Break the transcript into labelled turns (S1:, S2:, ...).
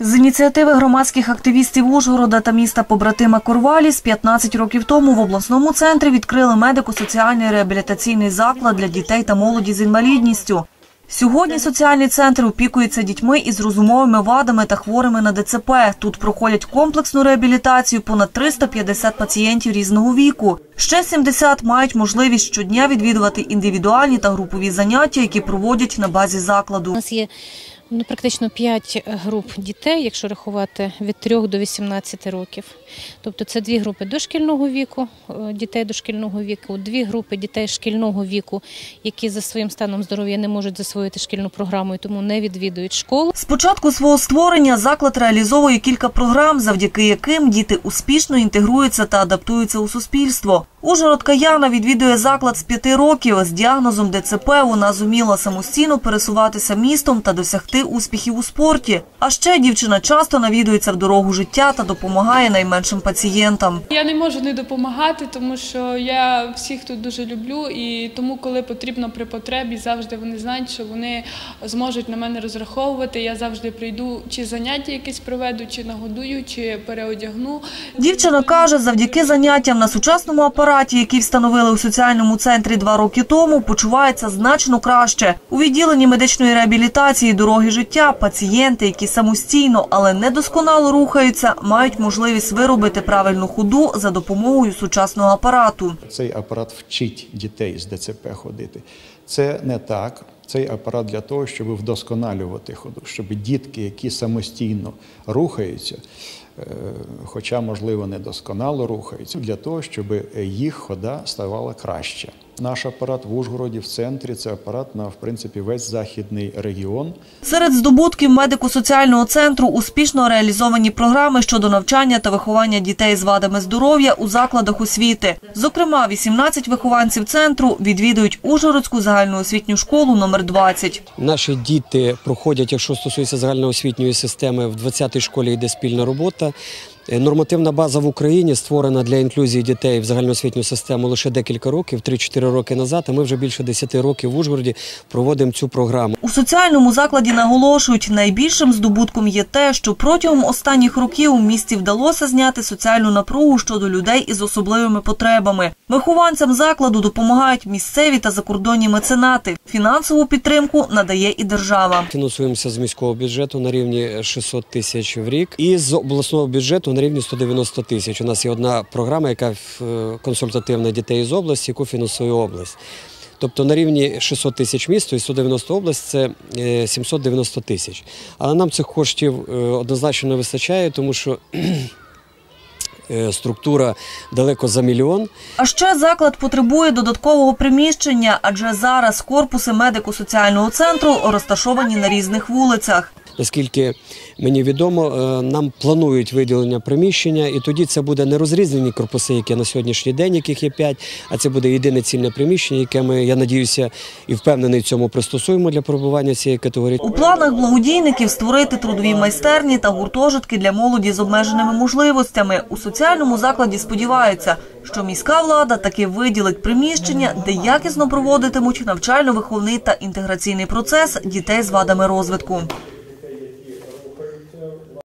S1: З ініціативи громадських активістів Ужгорода та міста побратима Корваліс 15 років тому в обласному центрі відкрили медико-соціальний реабілітаційний заклад для дітей та молоді з інвалідністю. Сьогодні соціальний центр опікується дітьми із розумовими вадами та хворими на ДЦП. Тут проходять комплексну реабілітацію понад 350 пацієнтів різного віку. Ще 70 мають можливість щодня відвідувати індивідуальні та групові заняття, які проводять на базі закладу.
S2: У нас є ну, практично 5 груп дітей, якщо рахувати від 3 до 18 років. Тобто це дві групи дошкільного віку, е, дітей дошкільного віку, дві групи дітей шкільного віку, які за своїм станом здоров'я не можуть засвоїти шкільну програму і тому не відвідують школу.
S1: З початку свого створення заклад реалізовує кілька програм, завдяки яким діти успішно інтегруються та адаптуються у суспільство. out. Ужгородка Яна відвідує заклад з п'яти років. З діагнозом ДЦП вона зуміла самостійно пересуватися містом та досягти успіхів у спорті. А ще дівчина часто навідується в дорогу життя та допомагає найменшим пацієнтам.
S3: Я не можу не допомагати, тому що я всіх тут дуже люблю, і тому, коли потрібно при потребі, завжди вони знають, що вони зможуть на мене розраховувати. Я завжди прийду, чи заняття якесь проведу, чи нагодую, чи переодягну.
S1: Дівчина каже, завдяки заняттям на сучасному апараті, який встановили у соціальному центрі два роки тому, почувається значно краще. У відділенні медичної реабілітації дороги життя пацієнти, які самостійно, але недосконало рухаються, мають можливість виробити правильну ходу за допомогою сучасного апарату.
S4: Цей апарат вчить дітей з ДЦП ходити. Це не так. Цей апарат для того, щоб вдосконалювати ходу, щоб дітки, які самостійно рухаються, е, хоча, можливо, недосконало рухаються, для того, щоб їх хода ставала краще. Наш апарат в Ужгороді в центрі це апарат на в принципі весь західний регіон.
S1: Серед здобутків медико-соціального центру успішно реалізовані програми щодо навчання та виховання дітей з вадами здоров'я у закладах освіти. Зокрема, 18 вихованців центру відвідують Ужгородську загальноосвітню школу номер 20.
S5: Наші діти проходять, якщо стосується загальноосвітньої системи, в 20-й школі йде спільна робота. Е, Нормативна база в Україні створена для інклюзії дітей в загальноосвітню систему лише декілька років, 3-4 роки назад. А ми вже більше 10 років в Ужгороді проводимо цю програму.
S1: У соціальному закладі наголошують, найбільшим здобутком є те, що протягом останніх років у місті вдалося зняти соціальну напругу щодо людей із особливими потребами. Вихованцям закладу допомагають місцеві та закордонні меценати. Фінансову підтримку надає і держава.
S5: Фінансуємося з міського бюджету на рівні 600 тисяч в рік і з обласного бюджету на рівні 190 тисяч. У нас є одна програма, яка е, консультативна дітей з області, яку фінансує область. Тобто на рівні 600 тисяч місто і 190 область це е, 790 тисяч. Але нам цих коштів е, однозначно не вистачає, тому що е, структура далеко за мільйон.
S1: А ще заклад потребує додаткового приміщення, адже зараз корпуси медико-соціального центру розташовані на різних вулицях.
S5: Наскільки мені відомо, е, нам планують виділення приміщення, і тоді це буде не розрізнені корпуси, які на сьогоднішній день, яких є п'ять, а це буде єдине цільне приміщення, яке ми, я надіюся, і впевнений в цьому пристосуємо для перебування цієї категорії.
S1: У планах благодійників створити трудові майстерні та гуртожитки для молоді з обмеженими можливостями. У соціальному закладі сподіваються, що міська влада таки виділить приміщення, де якісно проводитимуть навчально-виховний та інтеграційний процес дітей з вадами розвитку.